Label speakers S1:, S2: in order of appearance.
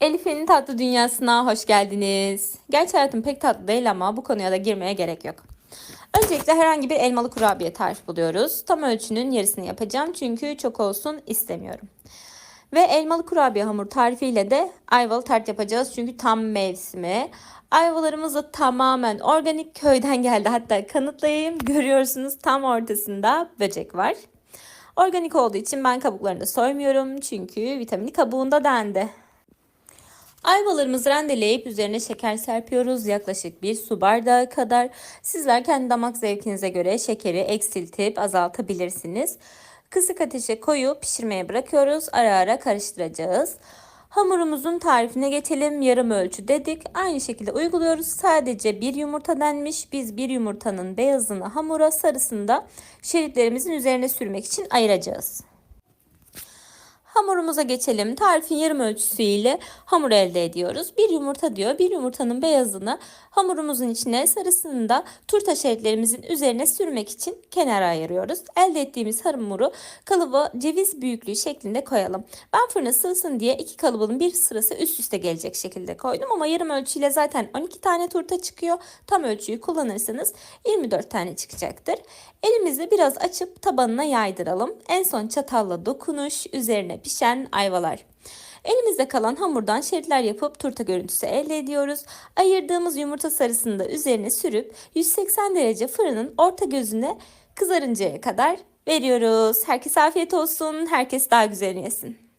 S1: Elif'in tatlı dünyasına hoş geldiniz. Gerçi hayatım pek tatlı değil ama bu konuya da girmeye gerek yok. Öncelikle herhangi bir elmalı kurabiye tarifi buluyoruz. Tam ölçünün yarısını yapacağım çünkü çok olsun istemiyorum. Ve elmalı kurabiye hamur tarifiyle de ayvalı tart yapacağız çünkü tam mevsimi. Ayvalarımız da tamamen organik köyden geldi. Hatta kanıtlayayım. Görüyorsunuz tam ortasında böcek var. Organik olduğu için ben kabuklarını soymuyorum çünkü vitamini kabuğunda dendi. Ayvalarımızı rendeleyip üzerine şeker serpiyoruz. Yaklaşık bir su bardağı kadar. Sizler kendi damak zevkinize göre şekeri eksiltip azaltabilirsiniz. Kısık ateşe koyup pişirmeye bırakıyoruz. Ara ara karıştıracağız. Hamurumuzun tarifine geçelim. Yarım ölçü dedik. Aynı şekilde uyguluyoruz. Sadece bir yumurta denmiş. Biz bir yumurtanın beyazını hamura sarısını da şeritlerimizin üzerine sürmek için ayıracağız. Hamurumuza geçelim. Tarifin yarım ölçüsüyle hamur elde ediyoruz. Bir yumurta diyor. Bir yumurtanın beyazını hamurumuzun içine sarısını da turta şeritlerimizin üzerine sürmek için kenara ayırıyoruz. Elde ettiğimiz hamuru kalıba ceviz büyüklüğü şeklinde koyalım. Ben fırına sığsın diye iki kalıbın bir sırası üst üste gelecek şekilde koydum ama yarım ölçüyle zaten 12 tane turta çıkıyor. Tam ölçüyü kullanırsanız 24 tane çıkacaktır. Elimizle biraz açıp tabanına yaydıralım. En son çatalla dokunuş, üzerine pişen ayvalar. Elimizde kalan hamurdan şeritler yapıp turta görüntüsü elde ediyoruz. Ayırdığımız yumurta sarısını da üzerine sürüp 180 derece fırının orta gözüne kızarıncaya kadar veriyoruz. Herkese afiyet olsun. Herkes daha güzel yesin.